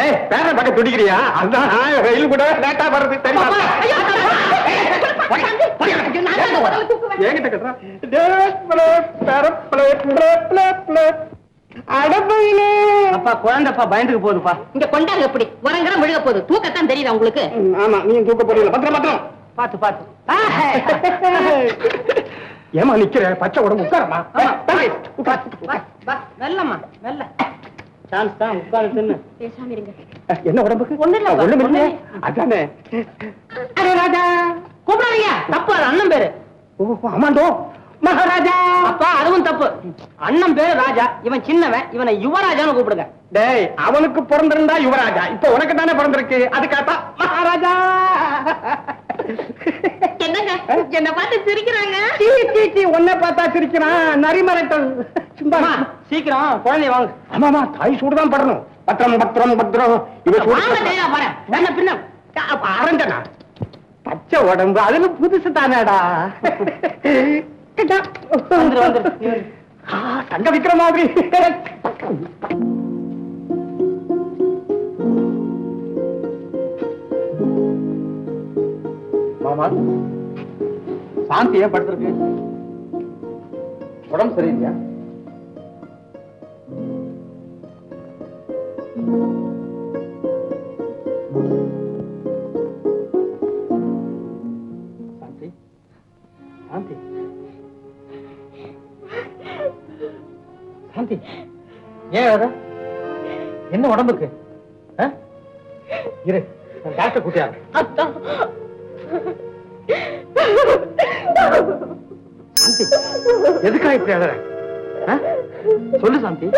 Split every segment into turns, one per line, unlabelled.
ஏய் பேர பக்கம் துடிக்கிறியா? அதான் ரயில் கூட லேட்டா வருது தெரியுமா.
அப்பா குழந்தைப்பா பயந்துக்கு போகுதுப்பா
இங்க கொண்டாங்க எப்படி உரங்கற விழுக போகுது. தூக்கத்தான் தெரியுதா உங்களுக்கு?
ஆமா நீ தூக்க போறீங்களா? பத்திரம் பத்திரம்.
பாத்து பாத்து.
ஏமா நிக்கிற? பச்சை உடம்பு உட்காரமா?
மெல்லம்மா மெல்ல சான்ஸ் தான் உட்காரு தின்னு
பேசாம இருங்க.
என்ன உடம்புக்கு?
ஒண்ணும் இல்ல,
ஒண்ணும் இல்லையே. அதானே.
அரே ராஜா கூப்பிடாதீங்க. தப்பு அது அண்ணன் பேரு.
ஓ ஆமாண்டோ மகாராஜா.
அப்பா அதுவும் தப்பு. அண்ணன் பேரு ராஜா இவன் சின்னவன் இவனை யுவராஜான்னு கூப்பிடுங்க.
டேய் அவனுக்கு பிறந்திருந்தா யுவராஜா. இப்ப உனக்கு தானே பிறந்திருக்கு. அதுக்காத்தா மகாராஜா.
என்னங்க? என்ன பார்த்து சிரிக்கிறாங்க.
உன்னை பார்த்தா சிரிக்கிறான். நரிமரட்டம் சும்மா
சீக்கிரம் குழந்தைய வாங்க.
ஆமாமா தாய் சூடுதான் படணும். பத்திரம் பத்திரம் பத்திரம். இவ சூடு
பின்ன.
அரஞ்சனா? பச்சை உடம்பு அதுல புதுசு தானேடா. தங்க விக்கிற மாதிரி. மாமா சாந்தி ஏன் படுத்திருக்கு? உடம்பு சரியில்லையா? ஏன் அழற? என்ன உடம்புக்கு? இரு டாக்டர் கூட்டியாரு சாந்தி எதுக்கா இப்படி அழற? சொல்லு சாந்தி.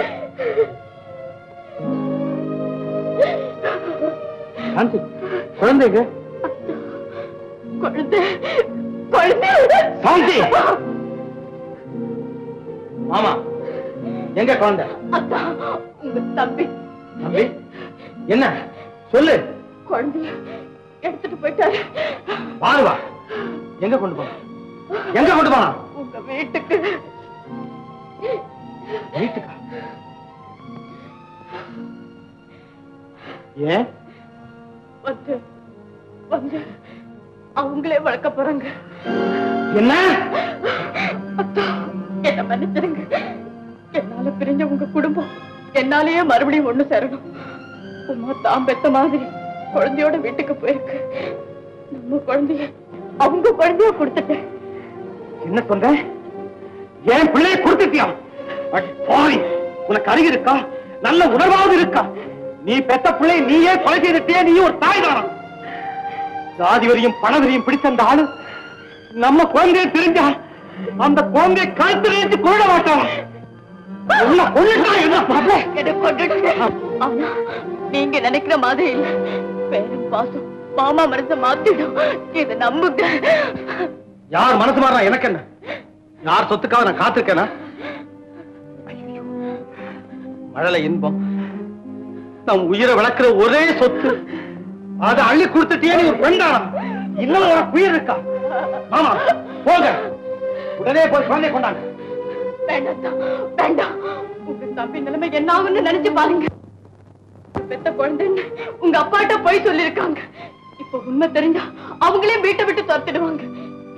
சாந்தி குழந்தைங்க
குழந்தை குழந்தை.
சாந்தி! மாமா எங்க குழந்தை?
தம்பி.
தம்பி? என்ன? சொல்லு.
குழந்தைய எடுத்துட்டு போயிட்டாரு.
வாரு வா எங்க கொண்டு போன? எங்க கொண்டு போனா?
உங்க வீட்டுக்கு.
வீட்டுக்கா? ஏன்
வந்து வந்து அவங்களே வளர்க்க போறாங்க.
என்ன?
என்ன மன்னிச்சிருங்க. என்னால பிரிஞ்ச உங்க குடும்பம் என்னாலேயே மறுபடியும் ஒண்ணு சேரணும். உமா தான் பெத்த மாதிரி குழந்தையோட வீட்டுக்கு போயிருக்கு. நம்ம குழந்தைய அவங்க குழந்தைய கொடுத்துட்டேன்.
என்ன சொல்ற? என் பிள்ளைய கொடுத்துட்டியா? பாவி உனக்கு அறிவு இருக்கா? நல்ல உணர்வாவது இருக்கா? நீ பெத்த பிள்ளை நீயே கொலை செய்துட்டே நீ ஒரு தாய் தானம் ஜாதி வரியும் பணவரியும் பிடிச்ச அந்த ஆளு நம்ம குழந்தைய தெரிஞ்சா அந்த குழந்தையை கழுத்து நினைச்சு கொள்ள மாட்டான்.
நீங்க நினைக்கிற மாதிரி இல்ல. பேரும் பாசம் மாமா மனச மாத்திடும். இதை நம்புங்க.
யார் மனசு மாறா எனக்கு என்ன? யார் சொத்துக்காக நான் காத்திருக்கேனா. மழலை இன்பம். நம் உயிரை விளக்குற ஒரே சொத்து. அதை அள்ளி கொடுத்துட்டே நீ ஒரு பெண்டானா இன்னும் உனக்கு உயிர் இருக்கா? ஆமா போங்க. உடனே போய் குழந்தை கொண்டாங்க.
வேண்டாம் வேண்டாம். உங்க தம்பி நிலைமை என்ன ஆகும்னு நினைச்சு பாருங்க. பெத்த குழந்தைன்னு உங்க அப்பாட்ட போய் சொல்லிருக்காங்க இப்ப உண்மை தெரிஞ்சா அவங்களே வீட்டை விட்டு துரத்திடுவாங்க.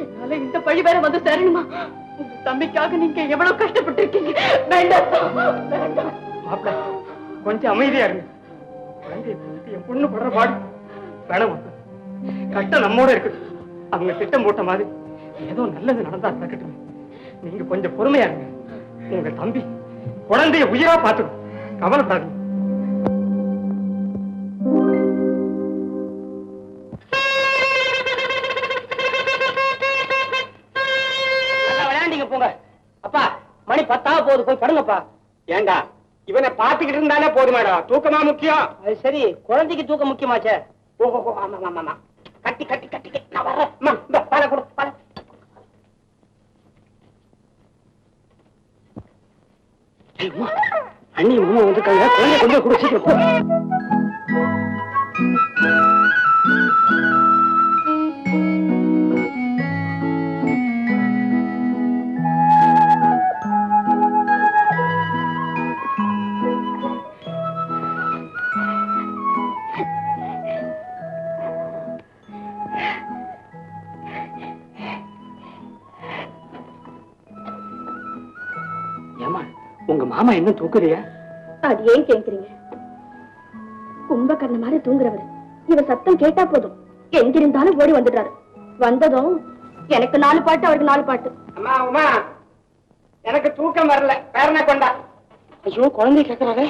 என்னால இந்த பழி வேற வந்து சேரணுமா? உங்க தம்பிக்காக நீங்க எவ்வளவு கஷ்டப்பட்டு இருக்கீங்க வேண்டாம். தான், வேண்டாம்
கொஞ்சம் அமைதியா இருங்க. குழந்தையை கொடுத்துட்டு என் பொண்ணு படுற பாடு. வேணாம் கஷ்டம் நம்மோட இருக்கு. அவங்க திட்டம் போட்ட மாதிரி ஏதோ நல்லது நடந்தா நடக்கட்டும் நீங்க கொஞ்சம் பொறுமையா இருங்க. உங்க தம்பி குழந்தைய உயிரா பார்த்துக்கும் கவலைப்படாதீங்க.
போங்க. அப்பா மணி பத்தாக போகுது போய் படுங்கப்பா.
ஏண்டா? இவனை பாத்துக்கிட்டு இருந்தாலே போதுமாடா. தூக்கமா முக்கியம்?
அது சரி குழந்தைக்கு தூக்கம் முக்கியமாச்சே.
ஓஹோ ஆமா ஆமா ஆமா கட்டி கட்டி கட்டி கட்டி. நான் அம்மா, இந்த பாலை கொடு பாலை ஐயோ, அண்ணி உமா வந்துருக்காங்க குழந்தைய கொஞ்சம் கூட மாமா இன்னும் தூக்குறியா?
அது ஏன் கேக்குறீங்க? கும்பகர்ண மாதிரி தூங்குறவர். இவ சத்தம் கேட்டா போதும். எங்கிருந்தாலும் ஓடி வந்துடுறாரு. வந்ததும் எனக்கு நாலு பாட்டு அவருக்கு நாலு பாட்டு.
அம்மா உமா எனக்கு தூக்கம் வரல. பேரனை கொண்டா? ஐயோ குழந்தை கேக்குறாரு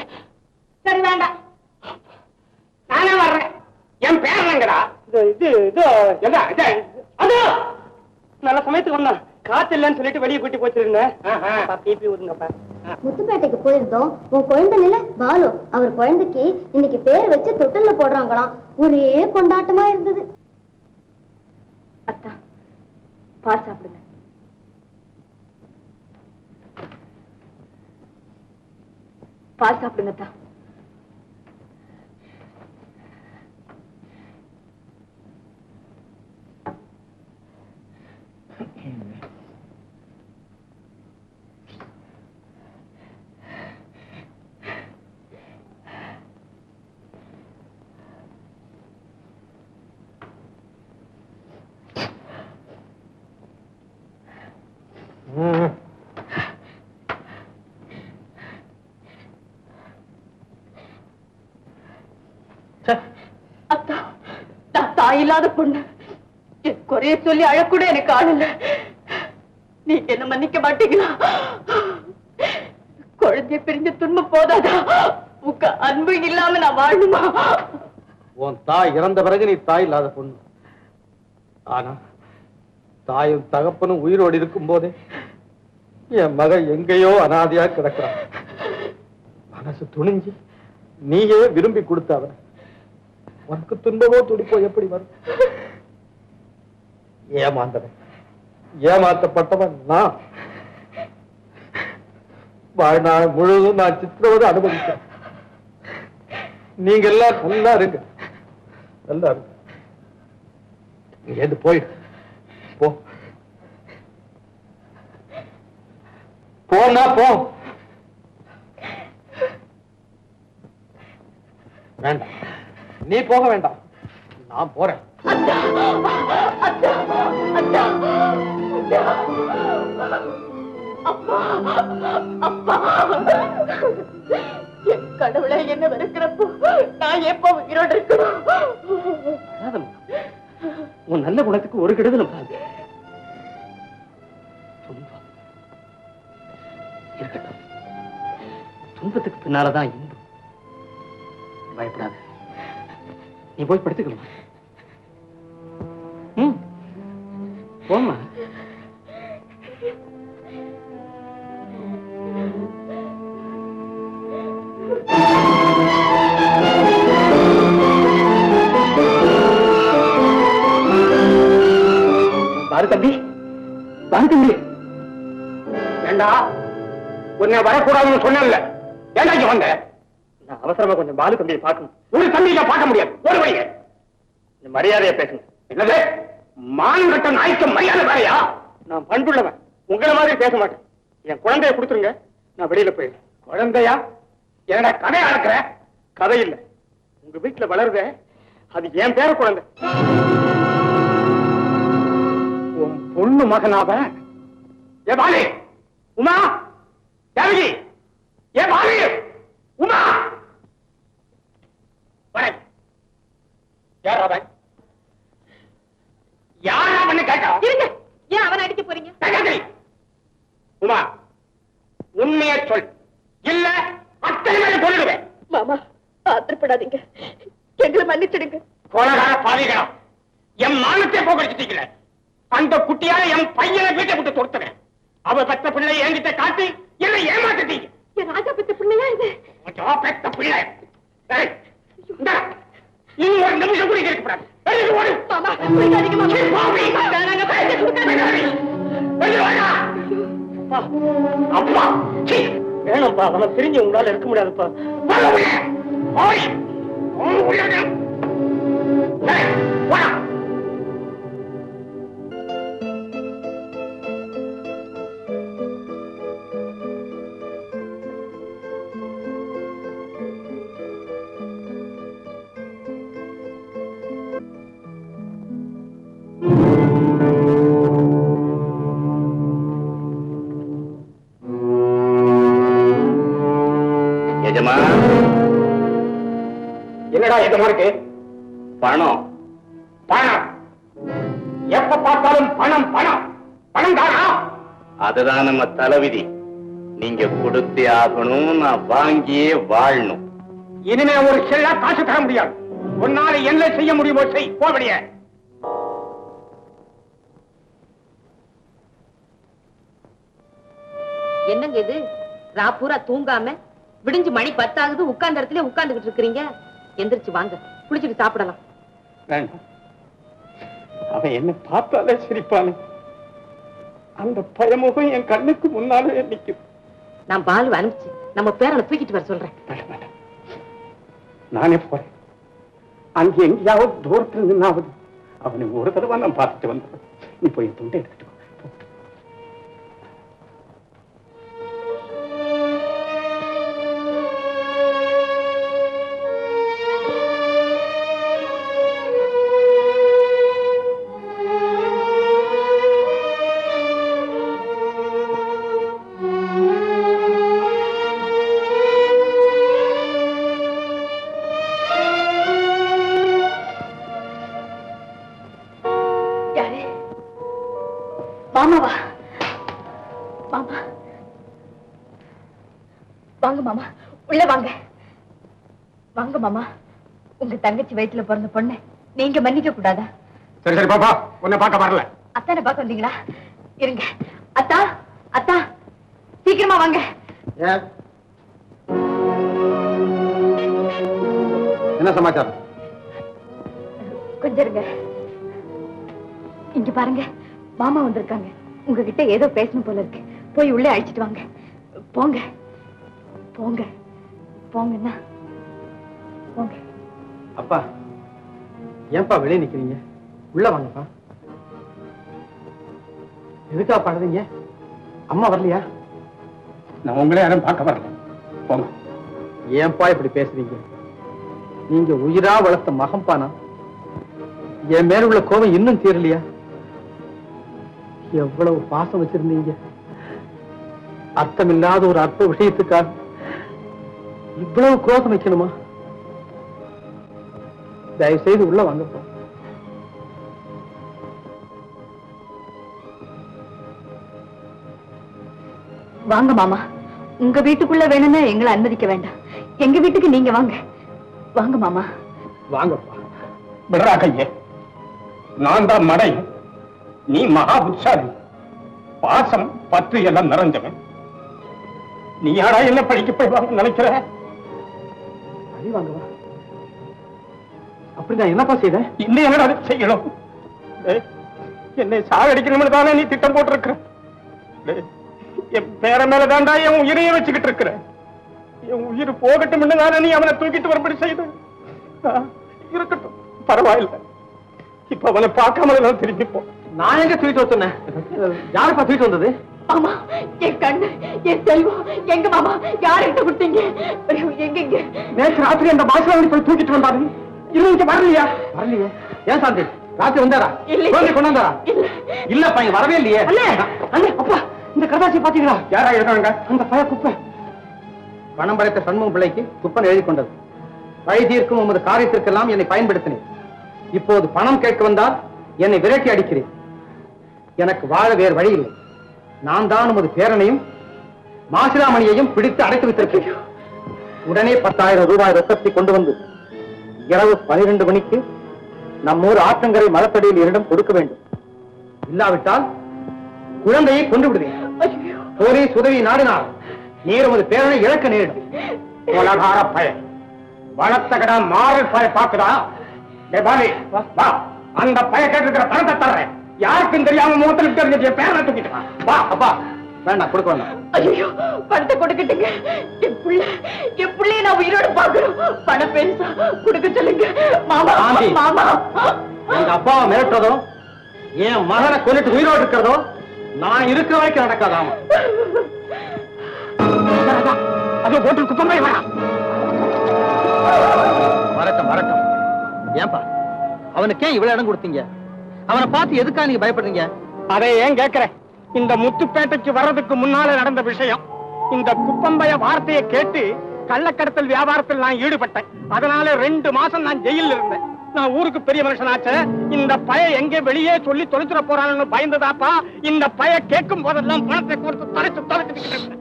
சரி வேண்டாம் நானே வர்றேன். என் பேரனங்கடா இது இது இது என்ன? இது. அது நல்ல சமயத்துக்கு வந்தான். காத்து இல்லைன்னு சொல்லிட்டு வெளியே கூட்டி போச்சிருந்தேன். பிபி விடுங்கப்பா
முத்துப்பேட்டைக்கு போயிருந்தோம். உன் குழந்தை நில பாலு அவர் குழந்தைக்கு இன்னைக்கு பேர் வச்சு தொட்டில்ல போடுறாங்களாம். ஒரே கொண்டாட்டமா இருந்தது.
அத்தா பால் சாப்பிடுங்க. பால் சாப்பிடுங்க அத்தா. தாயில்லாத தாய் இல்லாத பொண்ணு. என் குறைய சொல்லி அழக்கூட எனக்கு ஆள் இல்ல. நீங்க என்ன மன்னிக்க மாட்டீங்களா? குழந்தைய பிரிஞ்ச துன்பம் போதாதா? உங்க அன்பு இல்லாம நான் வாழணுமா?
உன் தாய் இறந்த பிறகு நீ தாய் இல்லாத பொண்ணு. ஆனா தாயும் தகப்பனும் உயிரோடு இருக்கும் போதே என் மகன் எங்கேயோ அனாதையா கிடக்குறான் மனசு துணிஞ்சு நீயே விரும்பி கொடுத்தவ உனக்கு துன்பமோ துடிப்போ எப்படி வரும்? ஏமாந்தவன். ஏமாற்றப்பட்டவன் நான். வாழ்நாள் முழுவதும் நான் சித்திரவதை அனுபவித்தேன். நீங்க எல்லாம் நல்லா இருங்க. நல்லா இருங்க. ஏது எது போயிடு போ. போனா போ. வேண்டாம். நீ போக வேண்டாம். நான் போறேன்.
என் கடவுளை என்ன வெறுக்கிறப்போ நான் எப்போ உயிரோடு இருக்கணும்.
உன் நல்ல குணத்துக்கு ஒரு கெடுதலும் துன்பம் இருக்கட்டும். துன்பத்துக்கு பின்னாலதான் இன்பம். பயப்படாத. நீ போய் படுத்துக்கணும் ம். போம்மா. பாரு தம்பி. பாரு தம்பி.
ஏண்டா? உன்னை வரக்கூடாதுன்னு சொன்னேன்ல. ஏண்டா வந்தேன்
நான் அவசரமா கொஞ்சம் பாலு தம்பியை பார்க்கணும்.
ஒரு தம்பியில பார்க்க முடியாது. ஒரு வழிய.
இந்த மரியாதையா பேசுங்க
என்னது? மானம் கட்ட நாய்க்கு மரியாதை வேறையா?
நான் பண்புள்ளவன். உங்களை மாதிரி பேச மாட்டேன். என் குழந்தைய கொடுத்துருங்க. நான் வெளியில போயிடுறேன்.
குழந்தையா? என்னடா கதையா இருக்கிற
கதை இல்ல. உங்க வீட்டுல வளருதே. அது என் பேர குழந்தை.
உன் பொண்ணு மகனாவ? ஏ பாலி உமா தேவகி ஏ பாலி உமா! வரேன். யார் அவன்? யார் அவன்னு கேட்டா?
இருங்க. ஏன் அவனை அடிக்க போறீங்க?
உமா உண்மையை சொல். இல்ல அத்தனை பேரை கொள்ளுடுவேன்
மாமா ஆத்திரப்படாதீங்க. எங்களை மன்னிச்சிடுங்க.
கொலகார பாவிகளா என் மானத்தை போக்கடிச்சிட்டீங்களே அந்த குட்டியால என் பையனை வீட்டை விட்டு தொடுத்துறேன் அவ பெத்த பிள்ளை என்கிட்ட காட்டி என்னை ஏமாத்திட்டீங்க.
என் ராஜா பெத்த பிள்ளையா இது?
பெத்த பிள்ளை. ஒரு நிமிஷம் கூட ஓடு.
மாமா மாமா கொடுக்காதீங்க
வாடா. அப்பா சீ,
வேணாம்ப்பா அவனை பிரிஞ்சு உங்களால இருக்க முடியாதுப்பா
வாடா உள்ள. ஓடி. ஓடி உள்ள. ஏய், வாடா. என்னடா என்னமா இருக்கு
பணம்.
பணம். எப்ப பார்த்தாலும் பணம் பணம். பணம் தானா?
அதுதான் நம்ம தலைவிதி. நீங்க கொடுத்தே ஆகணும் நான் வாங்கியே வாழணும்.
இனிமே ஒரு செல்லா காசு தர முடியாது. உன்னால என்ன செய்ய முடியுமோ செய் போவடிய
என்னங்க இது? ராப்பூரா தூங்காம? விடிஞ்சு மணி பத்தாகுது உட்கார்ந்த இடத்துல உட்கார்ந்துகிட்டு இருக்கிறீங்க. எந்திரிச்சு வாங்க. குளிச்சுட்டு சாப்பிடலாம்.
அவன் என்ன பார்த்தாலே சிரிப்பானே. அந்த பயமுகம் என் கண்ணுக்கு முன்னாலே நிக்குது
நான் பாலு அனுப்பிச்சு நம்ம பேரனை தூக்கிட்டு வர சொல்றேன்.
நானே போறேன். அங்க எங்கேயாவது தூரத்துல நின்னாவது அவனை ஒரு தடவை நான் பார்த்துட்டு வந்தேன் நீ போய் துண்டை எடுத்துட்டு
மாமாவா மாமா வாங்க மாமா. உள்ள வாங்க. வாங்க மாமா. உங்க தங்கச்சி வயித்துல பிறந்த பொண்ணு நீங்க மன்னிக்க கூடாதா?
சரி சரி பாப்பா உன்னை பார்க்க வரல.
அத்தானை பார்க்க வந்தீங்களா? இருங்க. அத்தா அத்தா. சீக்கிரமா வாங்க.
என்ன சமாச்சாரம்?
கொஞ்சம் இருங்க. இங்க பாருங்க. மாமா வந்திருக்காங்க. உங்ககிட்ட ஏதோ பேசணும் போல இருக்கு. போய் உள்ளே அழைச்சிட்டு வாங்க. போங்க. போங்க. போங்கண்ணா போங்க.
அப்பா ஏன்பா வெளியே நிக்கிறீங்க? உள்ள வாங்கப்பா. எதுக்கா படுறீங்க அம்மா வரலையா?
நான் உங்களே யாரும் பார்க்க வரல. போங்க.
ஏன்பா இப்படி பேசுறீங்க? நீங்க உயிரா வளர்த்த மகன்பானா? என் மேல உள்ள கோபம் இன்னும் தீரலையா? எவ்வளவு பாசம் வச்சிருந்தீங்க? அர்த்தமில்லாத ஒரு அற்ப விஷயத்துக்காக இவ்வளவு கோபம் வைக்கணுமா? தயவு செய்து உள்ள வாங்கப்பா.
வாங்க மாமா. உங்க வீட்டுக்குள்ள வேணும்னா எங்களை அனுமதிக்க வேண்டாம். எங்க வீட்டுக்கு நீங்க வாங்க. வாங்க மாமா.
வாங்கப்பா.
விடுறா கையே. நான் தான் மடை. நீ மகா புத்தாரி பாசம் பற்று எல்லாம் நிறைஞ்சவன். நீ யாரா என்ன படிக்க போய் வாங்க நினைக்கிற?
அடி வாங்கவா? அப்படி நான் என்னப்பா செய்தேன்
இன்னும் என்னடா செய்யணும்? என்னை சாகடிக்கணும்னு தானே நீ திட்டம் போட்டிருக்கிற? டேய், என் பேர மேல தாண்டா என் உயிரையே வச்சுக்கிட்டு இருக்கிற? என் உயிர் போகட்டும் தானே நீ அவனை தூக்கிட்டு வரும்படி செய்த? இருக்கட்டும் பரவாயில்லை. இப்ப அவனை பார்க்காம நான் திரும்பி போ.
நான் எங்க தூக்கிட்டு வர சொன்னேன்? யாருப்பா தூக்கிட்டு வந்தது?
மாமா என் கண்ணு என் செல்வம் எங்க மாமா யார்கிட்ட கொடுத்தீங்க? எங்க எங்க
நேற்று ராத்திரி அந்த பாஷாவளி போய் தூக்கிட்டு வந்தாரு. இன்னும் இங்க வரலையா? வரலையே. ஏன் சாந்தி? ராத்திரி வந்தாரா?
இல்லை.
குழந்தை கொண்டு வந்தாரா
இல்ல.
இல்லப்பா இங்க வரவே இல்லையே.
அண்ணே.
அண்ணே அப்பா இந்த கதாசி பாத்தீங்களா?
யாரா இருக்காங்க?
அந்த பய குப்பை. பணம் படைத்த சண்முகம் பிள்ளைக்கு குப்பன் எழுதி கொண்டது. வழி தீர்க்கும் உமது காரியத்திற்கெல்லாம் என்னை பயன்படுத்தினேன். இப்போது பணம் கேட்க வந்தால் என்னை விரட்டி அடிக்கிறேன். எனக்கு வாழ வேறு வழி இல்லை. நான் தான் உமது பேரனையும் மாசிலாமணியையும் பிடித்து அடைத்து வைத்திருக்கிறேன். உடனே பத்தாயிரம் ரூபாய் ரொக்கத்தை கொண்டு வந்து இரவு பனிரெண்டு மணிக்கு நம்மூர் ஆற்றங்கரை மரத்தடியில் என்னிடம் கொடுக்க வேண்டும். இல்லாவிட்டால் குழந்தையை கொண்டு விடுவேன். போலீஸ் உதவி நாடினால் நீர் உமது பேரனை இழக்க நேரிடும்.
உலகார பய. வளர்த்த கடா மாறல் பய பாக்குதா அந்த பய கேட்டிருக்கிற பணத்தை தர்றேன். யாருக்கும் தெரியாம முகத்தில் தெரிஞ்ச பேரனை தூக்கிட்டு வா.
அப்பா. வேண்டாம் கொடுக்க வேண்டாம்.
ஐயோ பணத்தை கொடுக்கட்டுங்க. என் புள்ள என் புள்ளைய நான் உயிரோட பாக்குறோம் பணம் பெருசா கொடுக்க சொல்லுங்க. மாமா. மாமா.
எங்க அப்பாவை மிரட்டுறதோ என் மகனை கொண்டுட்டு உயிரோடு இருக்கிறதோ நான் இருக்கிற வரைக்கும் நடக்காதாமா
அது போட்டு குப்பமே வா
வரட்டும் வரட்டும். ஏன்பா அவனுக்கே இவ்வளவு இடம் கொடுத்தீங்க. அவனை பார்த்து எதுக்கா நீங்க பயப்படுறீங்க?
அதை ஏன் கேக்குற இந்த முத்துப்பேட்டைக்கு வர்றதுக்கு முன்னால நடந்த விஷயம். இந்த குப்பம்பய வார்த்தையை கேட்டு கள்ளக்கடத்தல் வியாபாரத்தில் நான் ஈடுபட்டேன். அதனால ரெண்டு மாசம் நான் ஜெயில இருந்தேன். நான் ஊருக்கு பெரிய மனுஷனாச்சே. இந்த பய எங்க வெளியே சொல்லி தொலைச்சிட போறான்னு பயந்துதாப்பா. இந்த பய கேட்கும் போதெல்லாம் பணத்தை கொடுத்து தொலைச்சு தொலைச்சிட்டு.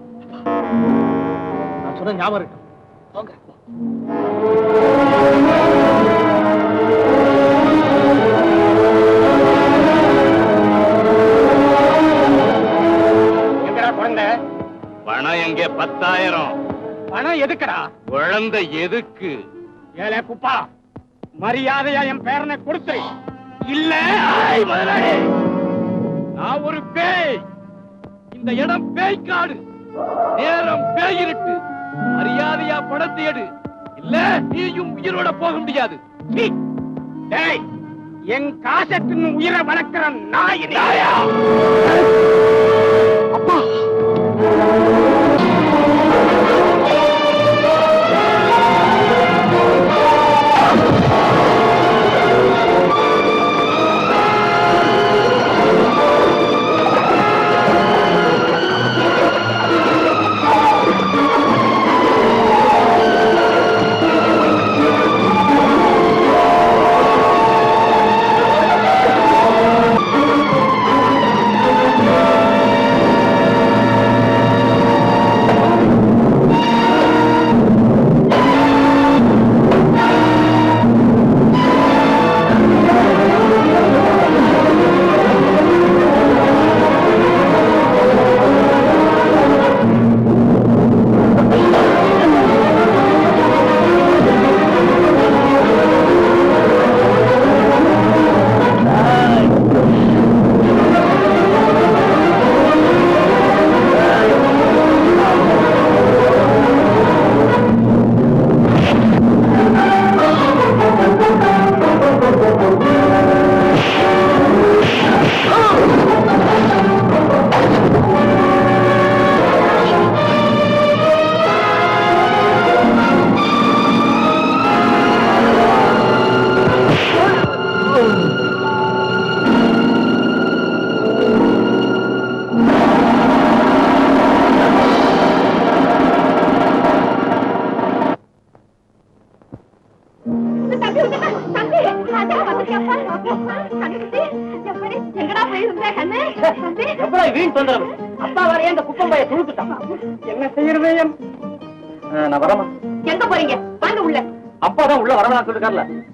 நான் சொன்ன ஞாபகம் இருக்கு?
பணம் எங்கே? பத்தாயிரம்.
பணம் எதுக்குடா?
குழந்தை எதுக்கு?
ஏலே குப்பா மரியாதையா என் பேரனை கொடுத்து. இல்ல.
முதலாளி. நான் ஒரு பேய். இந்த இடம் பேய் காடு நேரம் பேய் இருட்டு மரியாதையா பணத்தை எடு. இல்ல நீயும் உயிரோட போக முடியாது.
என் காசத்தின் உயிரை வளர்க்கிற நாய். அப்பா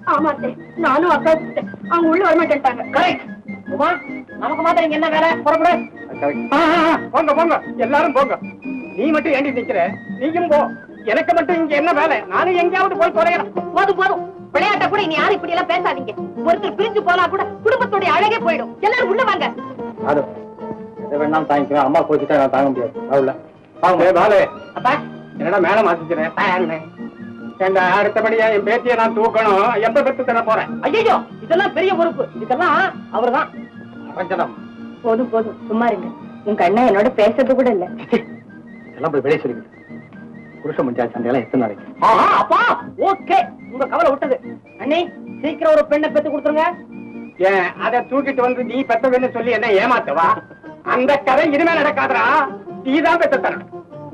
ஆமா. நானும் அக்கா. அவங்க உள்ள வரமாட்டேன்ட்டாங்க.
கரெக்ட் உமா நமக்கு மாத்திரம் என்ன வேலை? புறப்படு.
போங்க போங்க. எல்லாரும் போங்க. நீ மட்டும் ஏண்டி நிக்கிற? நீயும் போ. எனக்கு மட்டும் இங்க என்ன வேலை? நானும் எங்கேயாவது போய் தொலைகிறேன்
போதும் போதும். விளையாட்ட கூட இனி யாரும் இப்படி எல்லாம் பேசாதீங்க. ஒருத்தர் பிரிஞ்சு போனா கூட குடும்பத்துடைய அழகே போயிடும். எல்லாரும் உள்ள வாங்க.
அது எதை வேணாலும் தாங்கிக்குவேன் அம்மா கோச்சிட்டா நான் தாங்க முடியாது. அவ்வளவு
வாங்க. அப்பா. என்னடா மேல மாத்திக்கிறேன் ஏண்டா அடுத்தபடியா என் பேத்தியை நான் தூக்கணும். எப்ப பெத்து தர போறேன்?
ஐயோ இதெல்லாம் பெரிய பொறுப்பு. இதெல்லாம் அவர்தான். ரஞ்சனம்
போதும் போதும். சும்மா இருங்க. உங்க அண்ணன் என்னோட பேசுறது கூட இல்ல.
எல்லாம் போய் வெளியே சொல்லிக்கிட்டு புருஷ முடிஞ்சா சண்டையெல்லாம் எத்தனை நாளைக்கு
அப்பா!
ஓகே. உங்க கவலை விட்டது. அண்ணி சீக்கிரம் ஒரு பெண்ணை பெத்து கொடுத்துருங்க.
ஏன் அதை தூக்கிட்டு வந்து நீ பெத்தவன்னு சொல்லி என்ன ஏமாத்தவா? அந்த கதை இனிமே நடக்காதடா. நீதான் பெத்த தரணும்.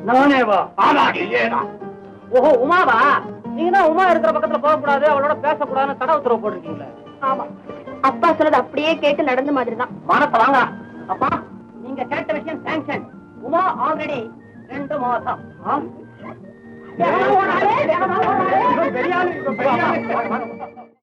நானே வா
ஆமா நீயேதான்.
ஓஹோ உமாவா? நீங்க தான் உமா இருக்கிற பக்கத்துல போக கூடாது அவளோட பேசக்கூடாதுன்னு தடை உத்தரவு போட்டிருக்கீங்களே.
ஆமா. அப்பா சொன்னது அப்படியே கேட்டு நடந்த மாதிரி தான்
மானத்தை வாங்க. அப்பா நீங்க கேட்ட விஷயம் சாங்ஷன் உமா ஆல்ரெடி ரெண்டு மாசம். ஆ?
இவன் பெரிய